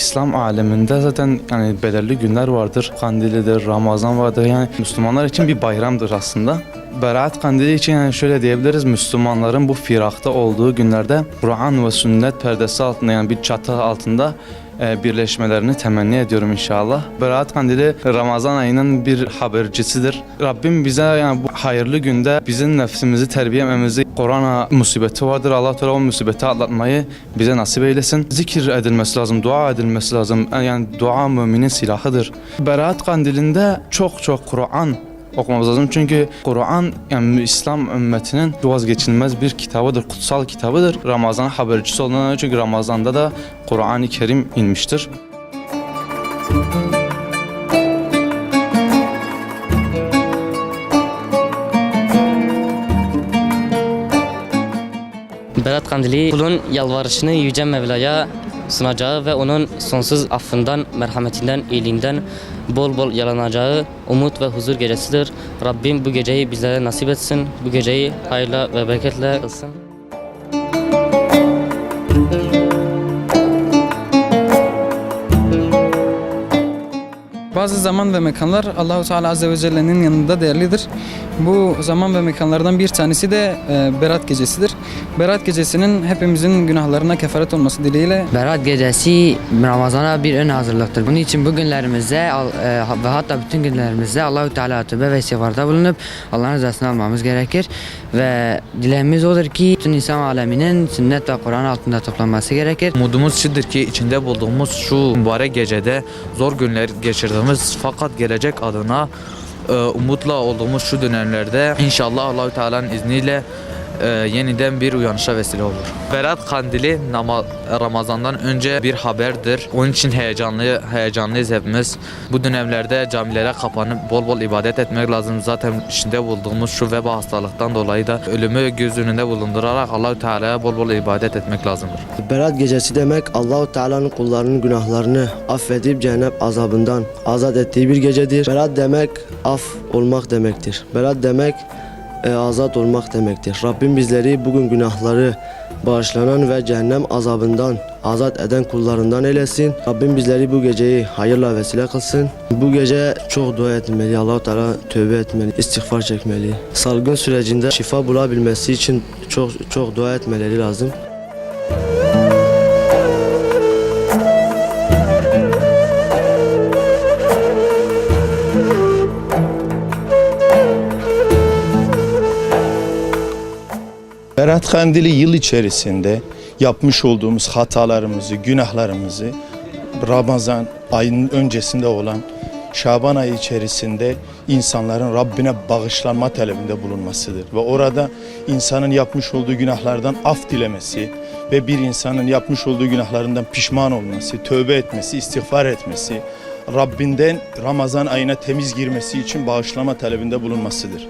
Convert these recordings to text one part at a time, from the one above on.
İslam aleminde zaten yani belirli günler vardır. Kandilidir, Ramazan vardır. Yani Müslümanlar için bir bayramdır aslında. Berat Kandili için yani şöyle diyebiliriz Müslümanların bu firakta olduğu günlerde Kur'an ve sünnet perdesi altında yani bir çatı altında birleşmelerini temenni ediyorum inşallah. Berat Kandili Ramazan ayının bir habercisidir. Rabbim bize yani bu hayırlı günde bizim nefsimizi terbiyememizi korona musibeti vardır. Allah Teala o musibeti atlatmayı bize nasip eylesin. Zikir edilmesi lazım, dua edilmesi lazım. Yani dua müminin silahıdır. Berat Kandili'nde çok çok Kur'an okumamız lazım. Çünkü Kur'an yani İslam ümmetinin vazgeçilmez bir kitabıdır, kutsal kitabıdır. Ramazan habercisi dolayı çünkü Ramazan'da da Kur'an-ı Kerim inmiştir. Berat Kandili kulun yalvarışını Yüce Mevla'ya sunacağı ve onun sonsuz affından, merhametinden, iyiliğinden bol bol yalanacağı umut ve huzur gecesidir. Rabbim bu geceyi bizlere nasip etsin. Bu geceyi hayırla ve bereketle kılsın. Bazı zaman ve mekanlar Allahu Teala Azze ve Celle'nin yanında değerlidir. Bu zaman ve mekanlardan bir tanesi de e, Berat Gecesi'dir. Berat Gecesi'nin hepimizin günahlarına kefaret olması dileğiyle Berat gecesi Ramazan'a bir ön hazırlıktır. Bunun için bugünlerimizde e, ve hatta bütün günlerimizde Allahü Teala tövbe ve istiğfarda bulunup Allah'ın rızasını almamız gerekir. Ve dileğimiz odur ki bütün insan aleminin sünnet ve Kur'an altında toplanması gerekir. Umudumuz şudur ki içinde bulduğumuz şu mübarek gecede zor günler geçirdiğimiz fakat gelecek adına e, umutla olduğumuz şu dönemlerde inşallah Allahü Teala'nın izniyle e, yeniden bir uyanışa vesile olur. Berat Kandili Ramazan'dan önce bir haberdir. Onun için heyecanlı heyecanlıyız hepimiz. Bu dönemlerde camilere kapanıp bol bol ibadet etmek lazım. Zaten içinde bulduğumuz şu veba hastalıktan dolayı da ölümü göz önünde bulundurarak Allahü Teala'ya bol bol ibadet etmek lazımdır. Berat gecesi demek Allahu Teala'nın kullarının günahlarını affedip cehennem azabından azat ettiği bir gecedir. Berat demek af olmak demektir. Berat demek e, azat olmak demektir. Rabbim bizleri bugün günahları bağışlanan ve cehennem azabından azat eden kullarından eylesin. Rabbim bizleri bu geceyi hayırla vesile kılsın. Bu gece çok dua etmeli. Allah Teala tövbe etmeli, istiğfar çekmeli. Salgın sürecinde şifa bulabilmesi için çok çok dua etmeleri lazım. Berat Kandili yıl içerisinde yapmış olduğumuz hatalarımızı, günahlarımızı Ramazan ayının öncesinde olan Şaban ayı içerisinde insanların Rabbine bağışlanma talebinde bulunmasıdır. Ve orada insanın yapmış olduğu günahlardan af dilemesi ve bir insanın yapmış olduğu günahlarından pişman olması, tövbe etmesi, istiğfar etmesi, Rabbinden Ramazan ayına temiz girmesi için bağışlama talebinde bulunmasıdır.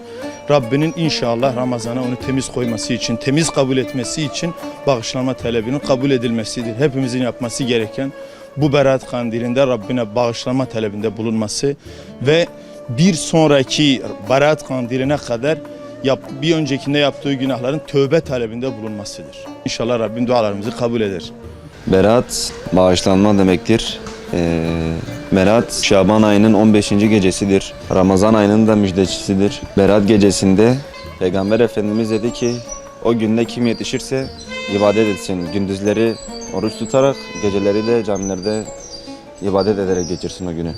Rabbinin inşallah Ramazan'a onu temiz koyması için, temiz kabul etmesi için bağışlama talebinin kabul edilmesidir. Hepimizin yapması gereken bu Berat Kandili'nde Rabbine bağışlama talebinde bulunması ve bir sonraki Berat Kandili'ne kadar yap, bir öncekinde yaptığı günahların tövbe talebinde bulunmasıdır. İnşallah Rabbim dualarımızı kabul eder. Berat bağışlanma demektir. Ee, Berat Şaban ayının 15. gecesidir. Ramazan ayının da müjdecisidir. Berat gecesinde Peygamber Efendimiz dedi ki o günde kim yetişirse ibadet etsin. Gündüzleri oruç tutarak geceleri de camilerde ibadet ederek geçirsin o günü.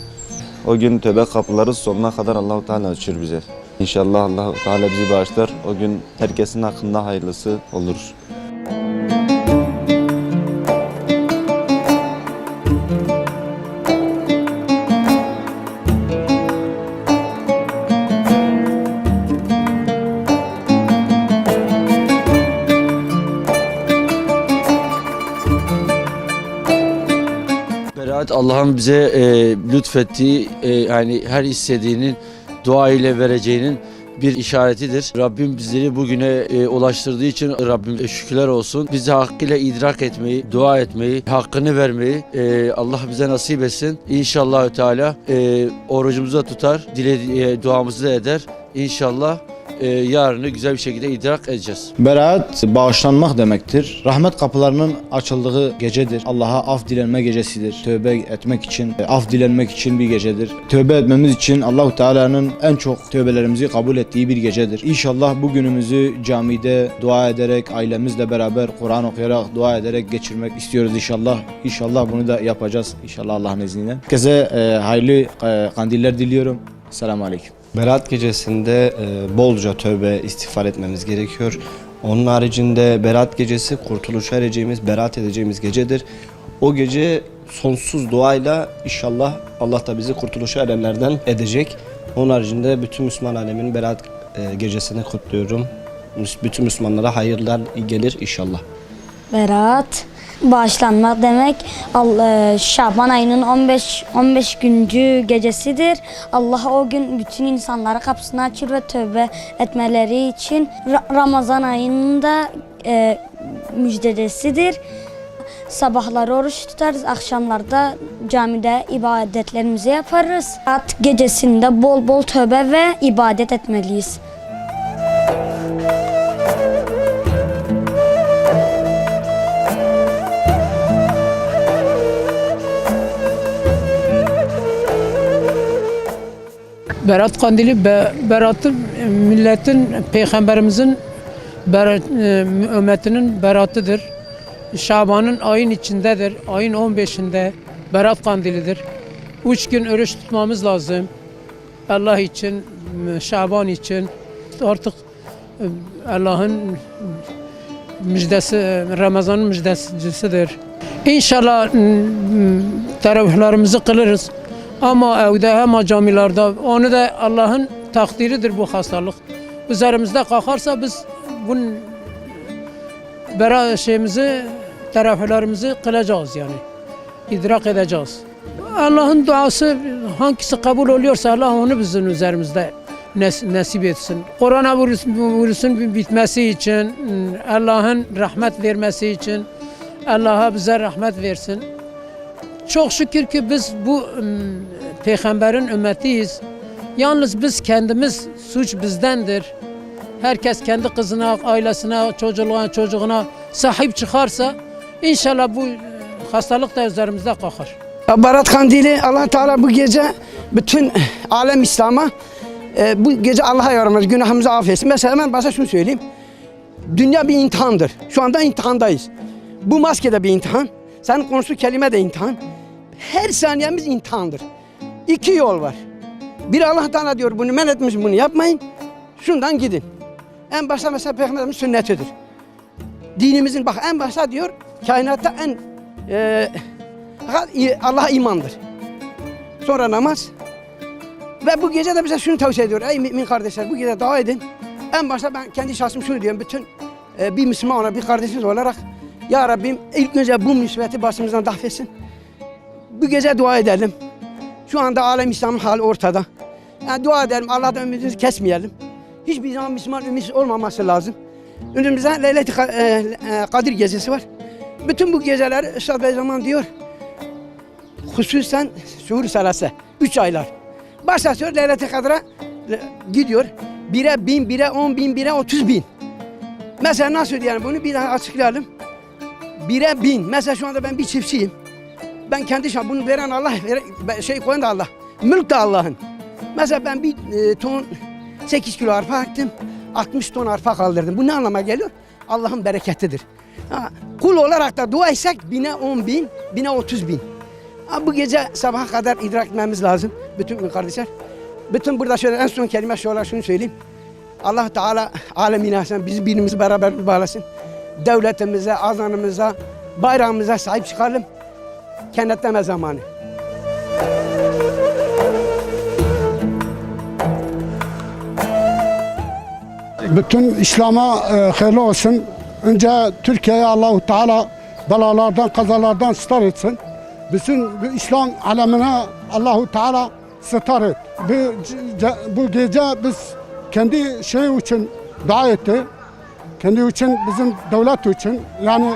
O gün tövbe kapıları sonuna kadar Allahu Teala açır bize. İnşallah Allahu Teala bizi bağışlar. O gün herkesin hakkında hayırlısı olur. Allah'ın bize e, lütfettiği e, yani her istediğinin dua ile vereceğinin bir işaretidir. Rabbim bizleri bugüne e, ulaştırdığı için Rabbim şükürler olsun. Bizi hakkıyla idrak etmeyi, dua etmeyi, hakkını vermeyi e, Allah bize nasip etsin. İnşallah Teala e, orucumuzu da tutar, dile, e, duamızı da eder. İnşallah e, yarını güzel bir şekilde idrak edeceğiz. Berat bağışlanmak demektir. Rahmet kapılarının açıldığı gecedir. Allah'a af dilenme gecesidir. Tövbe etmek için, e, af dilenmek için bir gecedir. Tövbe etmemiz için Allahu Teala'nın en çok tövbelerimizi kabul ettiği bir gecedir. İnşallah bu günümüzü camide dua ederek, ailemizle beraber Kur'an okuyarak, dua ederek geçirmek istiyoruz inşallah. İnşallah bunu da yapacağız inşallah Allah'ın izniyle. Herkese e, hayırlı e, kandiller diliyorum. Selamun Aleyküm. Berat gecesinde e, bolca tövbe istiğfar etmemiz gerekiyor. Onun haricinde Berat gecesi kurtuluşa ereceğimiz, berat edeceğimiz gecedir. O gece sonsuz duayla inşallah Allah da bizi kurtuluşa erenlerden edecek. Onun haricinde bütün Müslüman aleminin Berat e, gecesini kutluyorum. Bütün Müslümanlara hayırlar gelir inşallah. Berat bağışlanmak demek Allah, Şaban ayının 15 15 güncü gecesidir. Allah o gün bütün insanlara kapısını açır ve tövbe etmeleri için Ra- Ramazan ayının da e, müjdecesidir. Sabahları oruç tutarız, akşamlarda camide ibadetlerimizi yaparız. At gecesinde bol bol tövbe ve ibadet etmeliyiz. Berat Kandili be, Berat'ı e, milletin peygamberimizin berat, e, ümmetinin beratıdır. Şaban'ın ayın içindedir. Ayın 15'inde Berat Kandilidir. Üç gün oruç tutmamız lazım. Allah için, Şaban için artık e, Allah'ın müjdesi, Ramazan'ın müjdecisidir. İnşallah teravihlerimizi kılırız. Ama evde hem camilerde onu da Allah'ın takdiridir bu hastalık. Üzerimizde kalkarsa biz bunun bera şeyimizi, teravihlerimizi kılacağız yani. İdrak edeceğiz. Allah'ın duası hangisi kabul oluyorsa Allah onu bizim üzerimizde nes- nasip etsin. Korona virüsün bitmesi için, Allah'ın rahmet vermesi için Allah'a bize rahmet versin. Çok şükür ki biz bu peygamberin ümmetiyiz. Yalnız biz kendimiz suç bizdendir. Herkes kendi kızına, ailesine, çocuğuna, çocuğuna sahip çıkarsa inşallah bu hastalık da üzerimizde kalkar. Berat Kandili Allah Teala bu gece bütün alem İslam'a e, bu gece Allah'a yaramaz, günahımızı affetsin. Mesela ben başta şunu söyleyeyim. Dünya bir imtihandır. Şu anda imtihandayız. Bu maske de bir imtihan. Senin konuştuğun kelime de imtihan. Her saniyemiz imtihandır. İki yol var. Bir Allah Teala diyor bunu men etmiş bunu yapmayın. Şundan gidin. En başta mesela Peygamberimiz sünnetidir. Dinimizin bak en başta diyor kainatta en e, Allah'a imandır. Sonra namaz. Ve bu gece de bize şunu tavsiye ediyor. Ey mümin kardeşler bu gece dua edin. En başta ben kendi şahsım şunu diyorum. Bütün e, bir Müslüman olarak, bir kardeşimiz olarak Ya Rabbim ilk önce bu musibeti başımızdan dahfetsin. Bu gece dua edelim. Şu anda alem İslam'ın hali ortada. Yani dua edelim. Allah'tan ümidimizi kesmeyelim. Hiçbir zaman Müslüman ümitsiz olmaması lazım. Önümüzde Leylet-i Ka- e, e, Kadir gecesi var. Bütün bu geceler Üstad Beyzaman diyor hususen şuur salası. Üç aylar. Başlatıyor Leylet-i Kadir'a e, gidiyor. Bire bin, bire on bin, bire otuz bin. Mesela nasıl yani bunu bir daha açıklayalım. Bire bin. Mesela şu anda ben bir çiftçiyim. Ben kendi şah bunu veren Allah, veren- şey koyan da Allah. Mülk de Allah'ın. Mesela ben bir e, ton 8 kilo arpa ektim. 60 ton arpa kaldırdım. Bu ne anlama geliyor? Allah'ın bereketidir. Ha, kul olarak da dua etsek bine 10 bin, bine 30 bin. Ha, bu gece sabaha kadar idrak etmemiz lazım. Bütün kardeşler. Bütün burada şöyle en son kelime şu olarak şunu söyleyeyim. Allah Teala alemine sen bizi birimizi beraber bağlasın. Devletimize, azanımıza, bayrağımıza sahip çıkalım. Kennetleme zamanı. Bütün İslam'a e, hayırlı olsun. Önce Türkiye'ye Allahu Teala belalardan, kazalardan star etsin. Bütün bu İslam alemine Allahu Teala star et. Bu, bu gece biz kendi şey için dua etti. Kendi için, bizim devlet için. Yani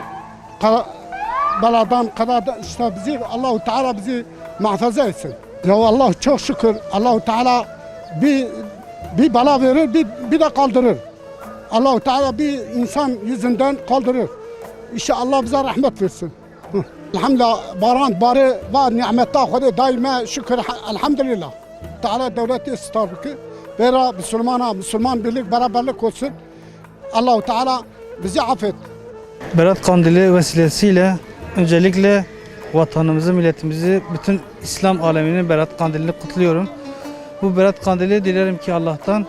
beladan, kazadan işte bizi Allahu Teala bizi muhafaza etsin. Ya Allah çok şükür Allahu Teala bir bir bala verir, bir, bir de kaldırır. Allahu Teala bir insan yüzünden kaldırır. İşte Allah bize rahmet versin. Elhamdülillah baran bari var nimette Xuda daima şükür elhamdülillah. Teala devleti istabıkı. Vera Müslümana Müslüman birlik beraberlik olsun. Allahu Teala bizi affet. Berat Kandili vesilesiyle öncelikle vatanımızı, milletimizi, bütün İslam aleminin Berat Kandilini kutluyorum. Bu Berat Kandili dilerim ki Allah'tan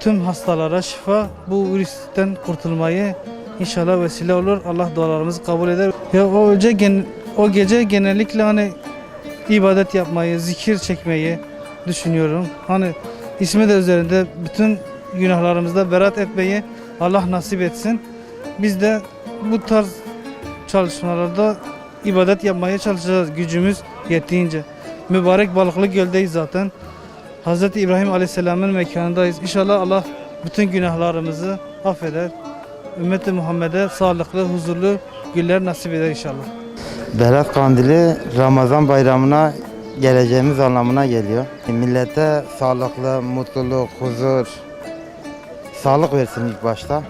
tüm hastalara şifa, bu virüsten kurtulmayı inşallah vesile olur. Allah dualarımızı kabul eder. Ya o gece, gen- o gece genellikle hani ibadet yapmayı, zikir çekmeyi düşünüyorum. Hani ismi de üzerinde bütün günahlarımızda berat etmeyi Allah nasip etsin. Biz de bu tarz çalışmalarda ibadet yapmaya çalışacağız gücümüz yettiğince. Mübarek Balıklı Göl'deyiz zaten. Hz. İbrahim Aleyhisselam'ın mekanındayız. İnşallah Allah bütün günahlarımızı affeder. Ümmeti Muhammed'e sağlıklı, huzurlu günler nasip eder inşallah. Berat Kandili Ramazan bayramına geleceğimiz anlamına geliyor. Millete sağlıklı, mutluluk, huzur, sağlık versin ilk başta.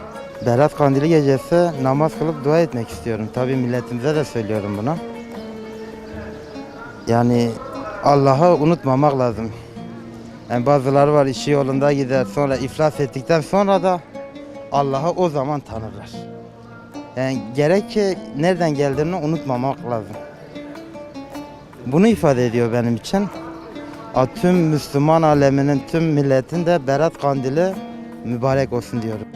Berat Kandili gecesi namaz kılıp dua etmek istiyorum. Tabii milletimize de söylüyorum bunu. Yani Allah'ı unutmamak lazım. Yani bazıları var işi yolunda gider sonra iflas ettikten sonra da Allah'ı o zaman tanırlar. Yani gerek ki nereden geldiğini unutmamak lazım. Bunu ifade ediyor benim için. Tüm Müslüman aleminin, tüm milletin de Berat Kandili mübarek olsun diyorum.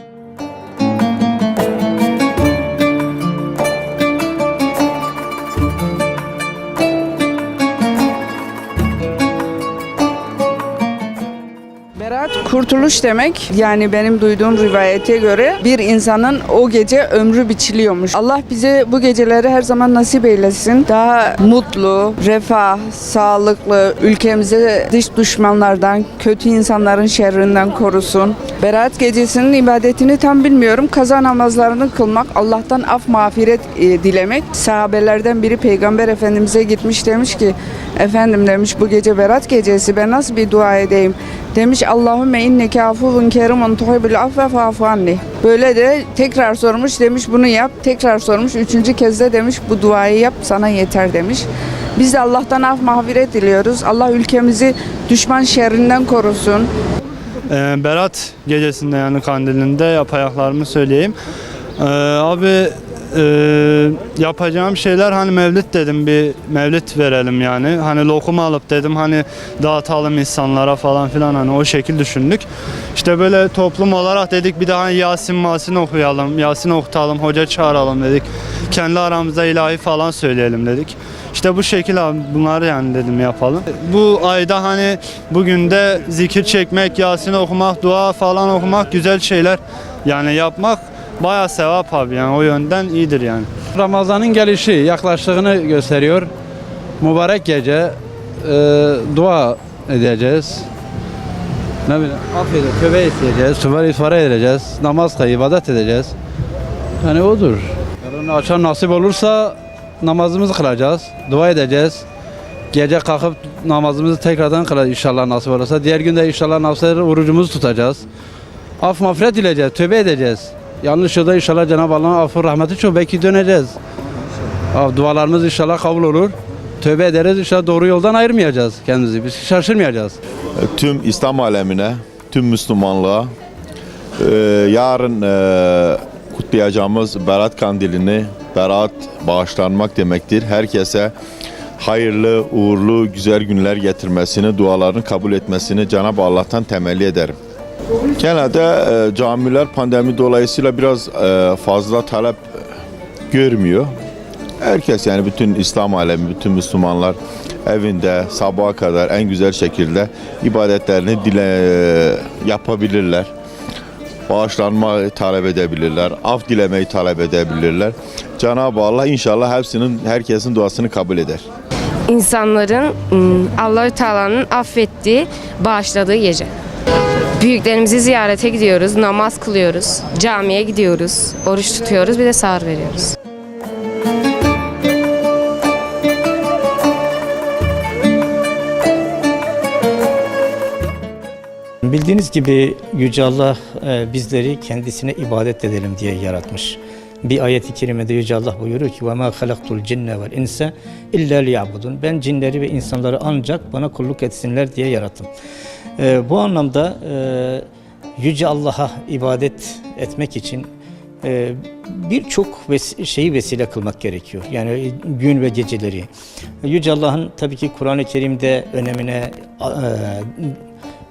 Berat kurtuluş demek yani benim duyduğum rivayete göre bir insanın o gece ömrü biçiliyormuş. Allah bize bu geceleri her zaman nasip eylesin. Daha mutlu, refah, sağlıklı, ülkemize dış düşmanlardan, kötü insanların şerrinden korusun. Berat gecesinin ibadetini tam bilmiyorum. Kaza namazlarını kılmak, Allah'tan af mağfiret e, dilemek. Sahabelerden biri Peygamber Efendimiz'e gitmiş demiş ki efendim demiş bu gece Berat gecesi ben nasıl bir dua edeyim? Demiş Allahümme inneke afuvun kerimun tuhibbul affe fa'fu anni. Böyle de tekrar sormuş demiş bunu yap. Tekrar sormuş üçüncü kez de demiş bu duayı yap sana yeter demiş. Biz de Allah'tan af mağfiret diliyoruz. Allah ülkemizi düşman şerrinden korusun. Ee, Berat gecesinde yani kandilinde yapayaklarımı söyleyeyim. Ee, abi e, yapacağım şeyler hani mevlüt dedim bir mevlüt verelim yani. Hani lokuma alıp dedim hani dağıtalım insanlara falan filan hani o şekil düşündük. İşte böyle toplum olarak dedik bir daha Yasin Masin okuyalım, Yasin okutalım, hoca çağıralım dedik. Kendi aramızda ilahi falan söyleyelim dedik. İşte bu şekil bunları yani dedim yapalım. Bu ayda hani bugün de zikir çekmek, Yasin okumak, dua falan okumak güzel şeyler yani yapmak bayağı sevap abi yani o yönden iyidir yani. Ramazan'ın gelişi yaklaştığını gösteriyor. Mübarek gece e, dua edeceğiz. Ne bileyim affedin, tövbe isteyeceğiz, tövbe ifade edeceğiz, namaz kılı, ibadet edeceğiz. Yani odur. Yarın akşam nasip olursa namazımızı kılacağız, dua edeceğiz. Gece kalkıp namazımızı tekrardan kılacağız inşallah nasip olursa. Diğer günde inşallah nasip olursa orucumuzu tutacağız. Af mağfiret dileyeceğiz, tövbe edeceğiz. Yanlış yolda inşallah Cenab-ı Allah'ın affı rahmeti çok belki döneceğiz. Dualarımız inşallah kabul olur. Tövbe ederiz inşallah doğru yoldan ayırmayacağız kendimizi. Biz şaşırmayacağız. tüm İslam alemine, tüm Müslümanlığa e, yarın e, kutlayacağımız Berat Kandilini, Berat bağışlanmak demektir. Herkese hayırlı, uğurlu, güzel günler getirmesini, dualarını kabul etmesini Cenab-ı Allah'tan temelli ederim. Genelde e, camiler pandemi dolayısıyla biraz e, fazla talep görmüyor. Herkes yani bütün İslam alemi, bütün Müslümanlar evinde sabaha kadar en güzel şekilde ibadetlerini dile yapabilirler. Bağışlanma talep edebilirler, af dilemeyi talep edebilirler. Cenab-ı Allah inşallah hepsinin, herkesin duasını kabul eder. insanların ım, Allahü Teala'nın affettiği, bağışladığı gece. Büyüklerimizi ziyarete gidiyoruz, namaz kılıyoruz, camiye gidiyoruz, oruç tutuyoruz, bir de sahur veriyoruz. Bildiğiniz gibi Yüce Allah e, bizleri kendisine ibadet edelim diye yaratmış. Bir ayet-i kerimede Yüce Allah buyuruyor ki وَمَا خَلَقْتُ الْجِنَّ وَالْاِنْسَ اِلَّا لِيَعْبُدُونَ Ben cinleri ve insanları ancak bana kulluk etsinler diye yarattım. E, bu anlamda e, Yüce Allah'a ibadet etmek için e, birçok ves- şeyi vesile kılmak gerekiyor. Yani gün ve geceleri. Yüce Allah'ın tabii ki Kur'an-ı Kerim'de önemine e,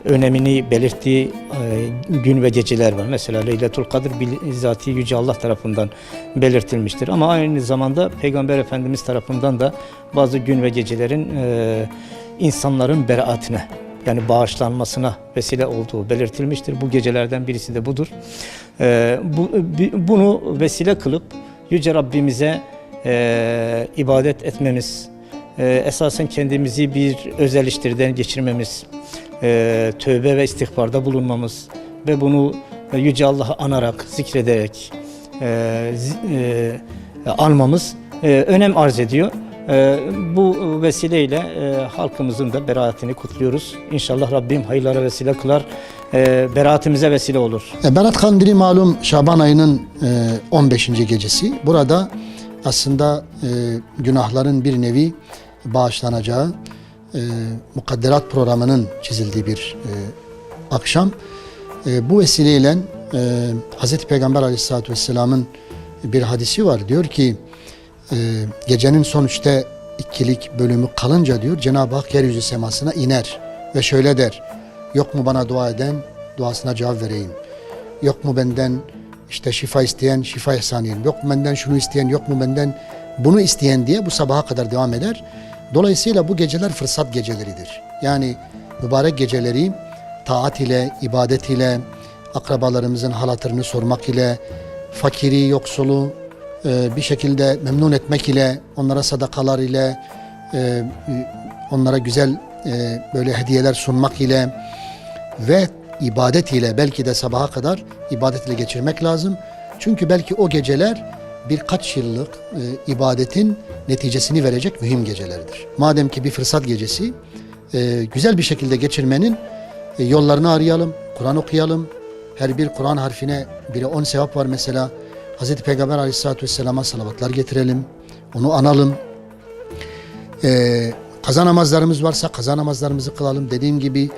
önemini belirttiği e, gün ve geceler var. Mesela Leyletul Kadir bizzati Yüce Allah tarafından belirtilmiştir. Ama aynı zamanda Peygamber Efendimiz tarafından da bazı gün ve gecelerin e, insanların beraatine yani bağışlanmasına vesile olduğu belirtilmiştir. Bu gecelerden birisi de budur. E, bu, bunu vesile kılıp Yüce Rabbimize e, ibadet etmemiz, e, esasen kendimizi bir özel işlerden geçirmemiz, e, tövbe ve istihbarda bulunmamız ve bunu Yüce Allah'ı anarak, zikrederek e, e, anmamız e, önem arz ediyor. E, bu vesileyle e, halkımızın da beraatini kutluyoruz. İnşallah Rabbim hayırlara vesile kılar, e, beraatimize vesile olur. E, Berat Kandili malum Şaban ayının e, 15. gecesi. Burada aslında günahların bir nevi bağışlanacağı mukadderat programının çizildiği bir akşam. Bu vesileyle Hz. Peygamber aleyhissalatü vesselamın bir hadisi var. Diyor ki e, gecenin son üçte ikilik bölümü kalınca diyor Cenab-ı Hak yeryüzü semasına iner ve şöyle der. Yok mu bana dua eden duasına cevap vereyim. Yok mu benden işte şifa isteyen şifa ihsan edeyim. Yok mu benden şunu isteyen yok mu benden bunu isteyen diye bu sabaha kadar devam eder. Dolayısıyla bu geceler fırsat geceleridir. Yani mübarek geceleri taat ile, ibadet ile, akrabalarımızın halatırını sormak ile, fakiri, yoksulu bir şekilde memnun etmek ile, onlara sadakalar ile, e, onlara güzel e, böyle hediyeler sunmak ile ve ibadet ile belki de sabaha kadar ibadet ile geçirmek lazım. Çünkü belki o geceler birkaç yıllık e, ibadetin neticesini verecek mühim gecelerdir. Madem ki bir fırsat gecesi güzel bir şekilde geçirmenin yollarını arayalım, Kur'an okuyalım. Her bir Kur'an harfine biri on sevap var mesela. Hz. Peygamber aleyhissalatü vesselama salavatlar getirelim, onu analım. E, kaza namazlarımız varsa kaza namazlarımızı kılalım. Dediğim gibi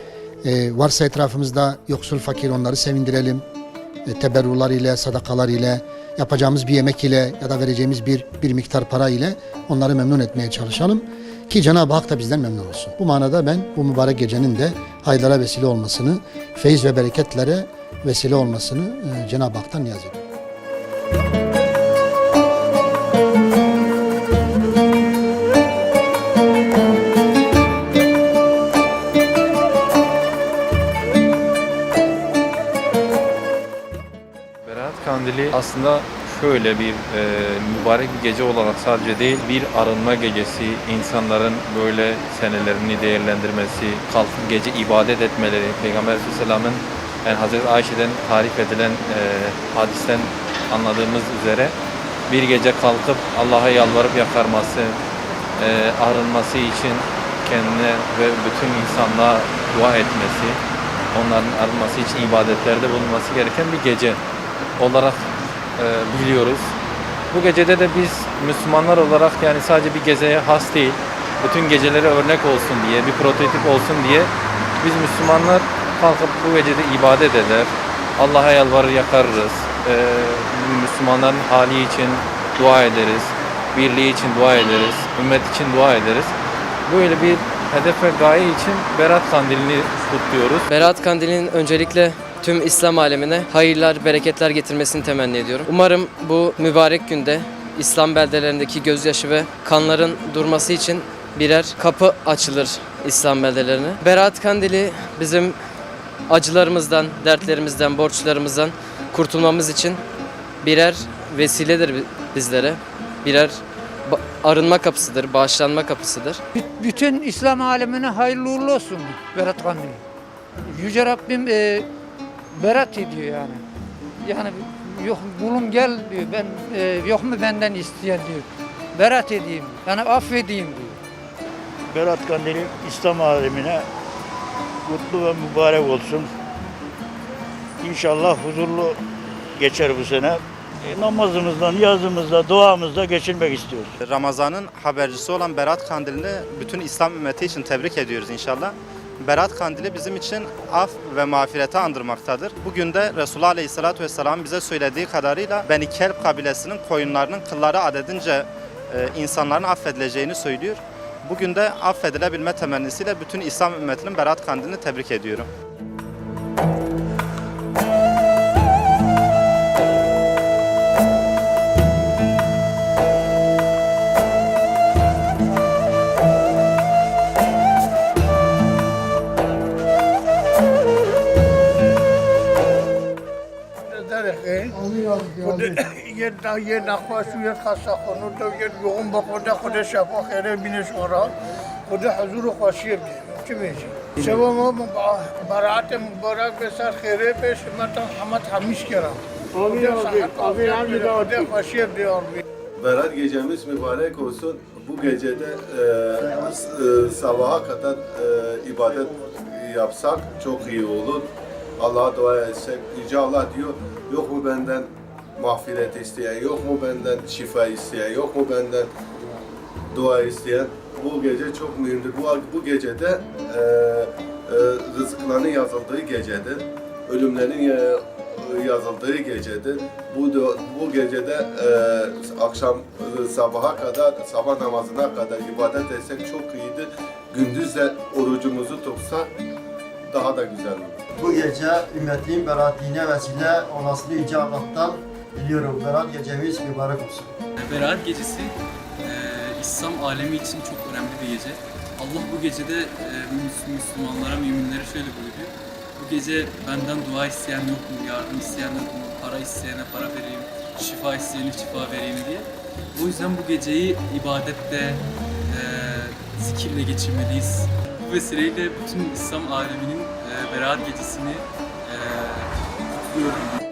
e, varsa etrafımızda yoksul fakir onları sevindirelim. E, teberrular ile, sadakalar ile, yapacağımız bir yemek ile ya da vereceğimiz bir bir miktar para ile onları memnun etmeye çalışalım. Ki Cenab-ı Hak da bizden memnun olsun. Bu manada ben bu mübarek gecenin de hayırlara vesile olmasını, feyiz ve bereketlere vesile olmasını e, Cenab-ı Hak'tan niyaz ediyorum. Kandili aslında şöyle bir e, mübarek bir gece olarak sadece değil bir arınma gecesi, insanların böyle senelerini değerlendirmesi, kalkıp gece ibadet etmeleri, Peygamber Aleyhisselam'ın yani Hazreti Ayşe'den tarif edilen e, hadisten anladığımız üzere bir gece kalkıp Allah'a yalvarıp yakarması, e, arınması için kendine ve bütün insanlığa dua etmesi, onların arınması için ibadetlerde bulunması gereken bir gece olarak e, biliyoruz. Bu gecede de biz Müslümanlar olarak yani sadece bir geceye has değil, bütün gecelere örnek olsun diye, bir prototip olsun diye biz Müslümanlar kalkıp bu gecede ibadet eder, Allah'a yalvarır yakarırız, e, Müslümanların hali için dua ederiz, birliği için dua ederiz, ümmet için dua ederiz. Böyle bir hedef ve gaye için Berat Kandilini kutluyoruz. Berat Kandili'nin öncelikle tüm İslam alemine hayırlar, bereketler getirmesini temenni ediyorum. Umarım bu mübarek günde İslam beldelerindeki gözyaşı ve kanların durması için birer kapı açılır İslam beldelerine. Berat Kandili bizim acılarımızdan, dertlerimizden, borçlarımızdan kurtulmamız için birer vesiledir bi- bizlere. Birer arınma kapısıdır, bağışlanma kapısıdır. Bütün İslam alemine hayırlı uğurlu olsun Berat Kandili. Yüce Rabbim e, berat ediyor yani. Yani yok kulum gel diyor. Ben e, yok mu benden isteyen diyor. Berat edeyim. Yani affedeyim diyor. Berat Kandili İslam alemine kutlu ve mübarek olsun. İnşallah huzurlu geçer bu sene. E, namazımızdan, yazımızda, duamızda geçirmek istiyoruz. Ramazan'ın habercisi olan Berat Kandili'ni bütün İslam ümmeti için tebrik ediyoruz inşallah. Berat Kandili bizim için af ve mağfireti andırmaktadır. Bugün de Resulullah Aleyhisselatü Vesselam bize söylediği kadarıyla Beni Kelp kabilesinin koyunlarının kılları adedince e, insanların affedileceğini söylüyor. Bugün de affedilebilme temennisiyle bütün İslam ümmetinin Berat Kandili'ni tebrik ediyorum. یه یه نخواست یه خسته خانو تو یه یوم با خدا خدا شفا خیره بینش آرا خدا حضور خواشی بده چی میشه شبا ما برات مبارک به سر خیره پیش من تا همه تمیز کردم Amin abi. Amin amin abi. خدا خواشی بده آرمی Berat gecemiz mübarek olsun. Bu gecede e, e, sabaha kadar e, ibadet yapsak çok iyi olur. Allah'a dua etsek. Yüce Allah diyor, yok mu benden mağfiret isteyen, yok mu benden şifa isteyen, yok mu benden dua isteyen. Bu gece çok mühimdir. Bu, bu gecede e, e, rızıkların yazıldığı gecedir. Ölümlerin e, yazıldığı gecedir. Bu bu gecede e, akşam e, sabaha kadar, sabah namazına kadar ibadet etsek çok iyidir. Gündüz de orucumuzu tutsak daha da güzel olur. Bu gece ümmetin beratine vesile olasılığı Yüce Allah'tan diliyorum. Berat gecemiz mübarek olsun. Berat gecesi e, İslam alemi için çok önemli bir gece. Allah bu gecede e, Müs- Müslümanlara, müminlere şöyle buyuruyor. Bu gece benden dua isteyen yok mu, yardım isteyen yok mu, para isteyene para vereyim, şifa isteyene şifa vereyim diye. O yüzden bu geceyi ibadette, e, zikirle geçirmeliyiz. Bu vesileyle bütün İslam aleminin e, Berat gecesini e, kutluyorum.